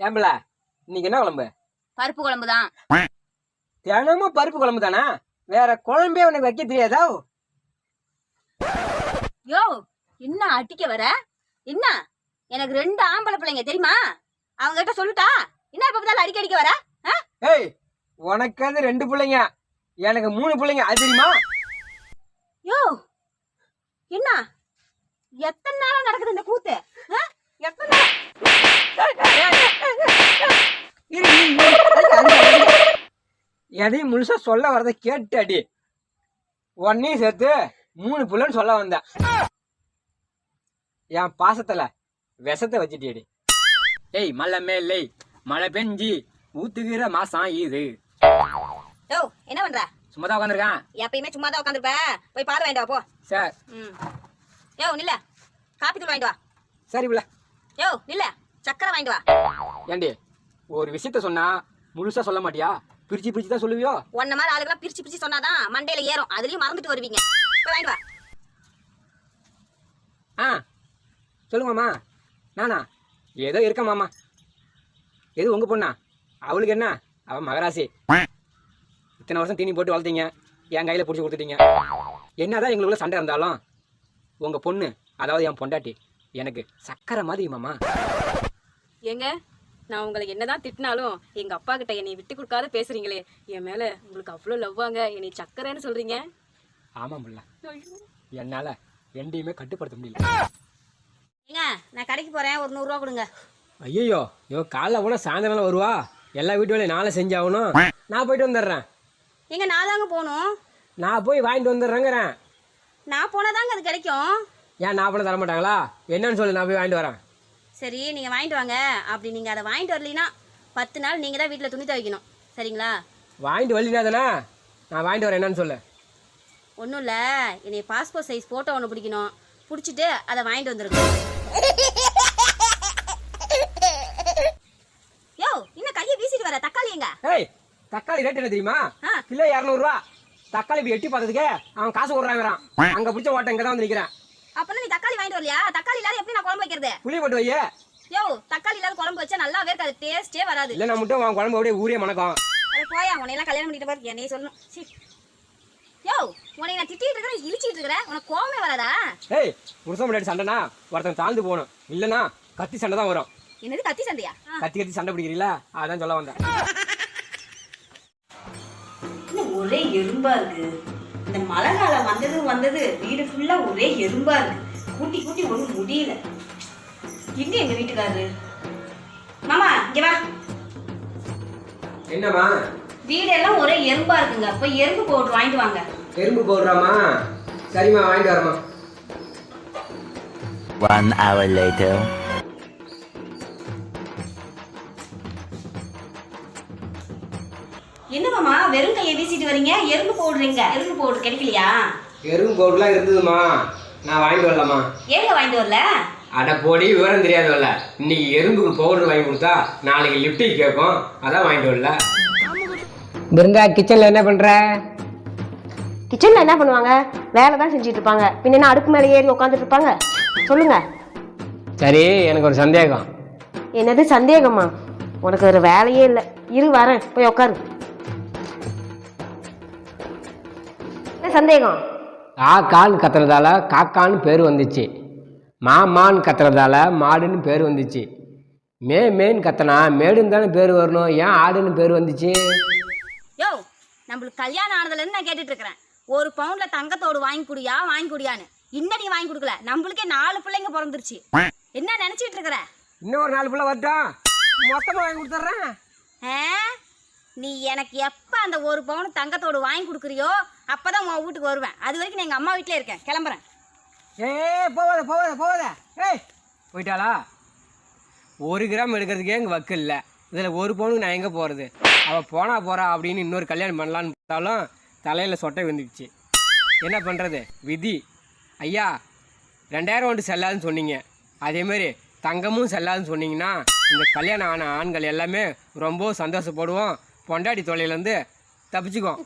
ஏம்பல இன்னைக்கு என்ன குழம்பு? பருப்பு குழம்பு தான் தினமும் பருப்பு குழம்பு தானே? வேற குழம்பே உனக்கு வைக்க தெரியாதா? யோ என்ன அடிக்க வர? என்ன? எனக்கு ரெண்டு ஆம்பளை பிள்ளைங்க தெரியுமா? அவங்க கிட்ட சொல்லுட்டா என்ன இப்ப பார்த்தாலும் அடிக்க அடிக்க வர? ஏய் உனக்கு அது ரெண்டு பிள்ளைங்க. எனக்கு மூணு பிள்ளைங்க. அது தெரியுமா? யோ என்ன? எத்தனை நாளா நடக்குது இந்த கூத்து ஆ? எத்தனை நாள் இரு, இரு, இரு. அடி, அடி, அடி. எதையும் முழுசா சொல்ல வரத கேட்டு அடி உன்னையும் சேர்த்து மூணு புள்ளன்னு சொல்ல வந்தேன். என் பாசத்துல விஷத்தை வச்சுட்டியடி. ஏய் மழை மேலே மழை பெஞ்சி ஊத்துகிற மாசம் இது. என்ன பண்ற? சும்மா தான் உட்காந்துருக்கான் எப்பயுமே சும்மா தான் உட்காந்துருப்ப போய் பாரு வாங்கிட்டு வா போ. சார். ம். யோ நில்ல. காப்பி தூள் வாங்கிட்டு வா. சரி பிள்ள யோ நில்ல. சக்கரை வாங்கிட்டு வா. ஏண்டி ஒரு விஷயத்த சொன்னா முழுசா சொல்ல மாட்டியா? பிரிச்சு பிரிச்சு தான் சொல்லுவியோ? உன்ன மாதிரி ஆளுகெல்லாம் பிரிச்சு பிரிச்சு சொன்னாதான் மண்டையில ஏறும். அதுலயும் மறந்துட்டு வருவீங்க. போய் வாங்கிட்டு வா. ஆ சொல்லுங்க மாமா. நானா? ஏதோ இருக்க மாமா. எது உங்க பொண்ணா? அவளுக்கு என்ன? அவ மகராசி. இத்தனை வருஷம் தீனி போட்டு வளர்த்தீங்க. என் கையில பிடிச்சி கொடுத்துட்டீங்க. என்னதான் எங்களுக்குள்ள சண்டை இருந்தாலும் உங்க பொண்ணு அதாவது என் பொண்டாட்டி எனக்கு சக்கரை மாதிரி மாமா. ஏங்க நான் உங்களை என்னதான் திட்டினாலும் எங்க அப்பா கிட்ட என்னை விட்டு கொடுக்காத பேசுறீங்களே. என் மேல உங்களுக்கு அவ்வளோ லவ்வாங்க என்னை சக்கரைன்னு சொல்றீங்க. ஆமாம் பிள்ள என்னால ரெண்டையுமே கட்டுப்படுத்த முடியல. ஏங்க நான் கடைக்கு போறேன். ஒரு நூறுரூவா கொடுங்க. ஐயோ இவ காலைல கூட சாயந்தரம் வருவா. எல்லா வீட்டு வேலையும் நாளை செஞ்சாகணும். நான் போயிட்டு வந்துடுறேன். எங்க நான் தாங்க போகணும். நான் போய் வாங்கிட்டு வந்துடுறேங்கிறேன். நான் போனாதாங்க அது கிடைக்கும். ஏன் நான் பண்ண தர மாட்டாங்களா என்னன்னு சொல்லு நான் போய் வாங்கிட்டு வரேன். சரி நீங்கள் வாங்கிட்டு வாங்க. அப்படி நீங்கள் அதை வாங்கிட்டு வரலைன்னா பத்து நாள் நீங்கள் தான் வீட்டில் துணி துவைக்கணும். சரிங்களா? வாங்கிட்டு வரலினா தானே? நான் வாங்கிட்டு வரேன் என்னன்னு சொல்லு. ஒன்றும் இல்லை. என்னை பாஸ்போர்ட் சைஸ் ஃபோட்டோ ஒன்று பிடிக்கணும். பிடிச்சிட்டு அதை வாங்கிட்டு வந்துருங்க. யோ இன்னும் கையை வீசிட்டு வர? தக்காளி எங்க? ஏய் தக்காளி ரேட் என்ன தெரியுமா. கிலோ இரநூறுவா. தக்காளி இப்படி எட்டி பார்த்ததுக்கு அவன் காசு விட்றாங்கிறான் அங்கே பிடிச்ச ஓட்டம் இங்கே தான் வந்து நிற்கிறேன் அப்பனா நீ தக்காளி வாங்கிட்டு வரலையா? தக்காளி இல்லாத எப்படி நான் குழம்பு வைக்கிறது? புளி போட்டு வையே. யோ தக்காளி இல்லாத குழம்பு வச்சா நல்லாவே இருக்காது டேஸ்டே வராது. இல்லை நான் மட்டும் அவன் குழம்பு அப்படியே ஊரே மணக்கம். அட போயா உன்னையெல்லாம் கல்யாணம் பண்ணிட்டு பாரு என்னைய சொல்லணும். சீ. யோ உன்னை நான் திட்டிட்டு இருக்கிறேன் இழிச்சிட்டு இருக்கிறேன் உனக்கு கோவமே வராதா? ஏய் புருஷன் முன்னாடி சண்டைனா ஒருத்தன் தாழ்ந்து போகணும். இல்லைன்னா கத்தி சண்டை தான் வரும். என்னது கத்தி ஆ. கத்தி கத்தி சண்டை பிடிக்கிறீங்களா அதான் சொல்ல வந்தேன். ஒரே எறும்பா இருக்கு? இந்த மழை காலம் வந்தது வந்தது. வீடு ஃபுல்லா ஒரே எறும்பா இருக்கு. கூட்டி கூட்டி ஒன்றும் முடியல. எங்க எங்க வீட்டுக்காரரு மாமா இங்க வா. என்னம்மா? வீடெல்லாம் ஒரே எறும்பா இருக்குங்க. போய் எறும்பு போட்டு வாங்கிட்டு வாங்க. எறும்பு போடுறாமா சரிம்மா வாங்கிட்டு வரமா One hour later. வரீங்க எறும்பு போடுறீங்க. எறும்பு போடு கிடைக்கலையா? எறும்பு பவுடர்லாம் இருந்ததுமா நான் வாங்கிட்டு வரலாமா? ஏங்க வாங்கிட்டு வரல? அட போடி விவரம் தெரியாதுல்ல இன்னைக்கு எறும்புக்கு பவுடர் வாங்கி கொடுத்தா நாளைக்கு லிப்டிக் கேட்கும் அதான் வாங்கிட்டு வரல. பிருந்தா கிச்சன்ல என்ன பண்ற? கிச்சன்ல என்ன பண்ணுவாங்க? வேலை தான் செஞ்சுட்டு இருப்பாங்க பின்ன என்ன அடுப்பு மேலே ஏறி உட்காந்துட்டு இருப்பாங்க சொல்லுங்க. சரி எனக்கு ஒரு சந்தேகம். என்னது சந்தேகமா? உனக்கு ஒரு வேலையே இல்லை. இரு வரேன். போய் உட்காரு சந்தேகம்? காக்கான்னு கத்துறதால காக்கான்னு பேர் வந்துச்சு. மாமான்னு கத்துறதால மாடுன்னு பேர் வந்துச்சு. மே மேன்னு கத்தனா மேடுன்னு தானே பேர் வரணும். ஏன் ஆடுன்னு பேர் வந்துச்சு? யோ நம்மளுக்கு கல்யாணம் ஆனதுல இருந்து நான் கேட்டுட்டு இருக்கிறேன். ஒரு பவுண்ட்ல தங்கத்தோடு வாங்கி குடியா வாங்கி குடியான்னு. இன்னும் நீ வாங்கி கொடுக்கல. நம்மளுக்கே நாலு பிள்ளைங்க பிறந்துருச்சு. என்ன நினைச்சிட்டு இருக்கிற? இன்னும் ஒரு நாலு பிள்ளை வரட்டும் மொத்தமாக வாங்கி கொடுத்துட்றேன். ஆ? நீ எனக்கு எப்போ அந்த ஒரு பவுன் தங்கத்தோடு வாங்கி கொடுக்குறியோ அப்போ தான் உன் வீட்டுக்கு வருவேன். அது வரைக்கும் நான் அம்மா வீட்டிலே இருக்கேன். கிளம்புறேன். ஏ போவாத போவாத போவாத ஏய் போயிட்டாளா? ஒரு கிராம் எடுக்கிறதுக்கே எங்கள் வக்கு இல்லை. இதில் ஒரு பவுனுக்கு நான் எங்கே போகிறது அவள் போனா போகிறா அப்படின்னு இன்னொரு கல்யாணம் பண்ணலான்னு பார்த்தாலும் தலையில் சொட்டை வந்துடுச்சு என்ன பண்ணுறது விதி. ஐயா ரெண்டாயிரம் ஒன்று செல்லாதுன்னு சொன்னீங்க. அதேமாரி தங்கமும் செல்லாதுன்னு சொன்னீங்கன்னா இந்த கல்யாணம் ஆன ஆண்கள் எல்லாமே ரொம்ப சந்தோஷப்படுவோம். பொண்டாடி தொலையிலேருந்து தப்பிச்சுக்குவோம்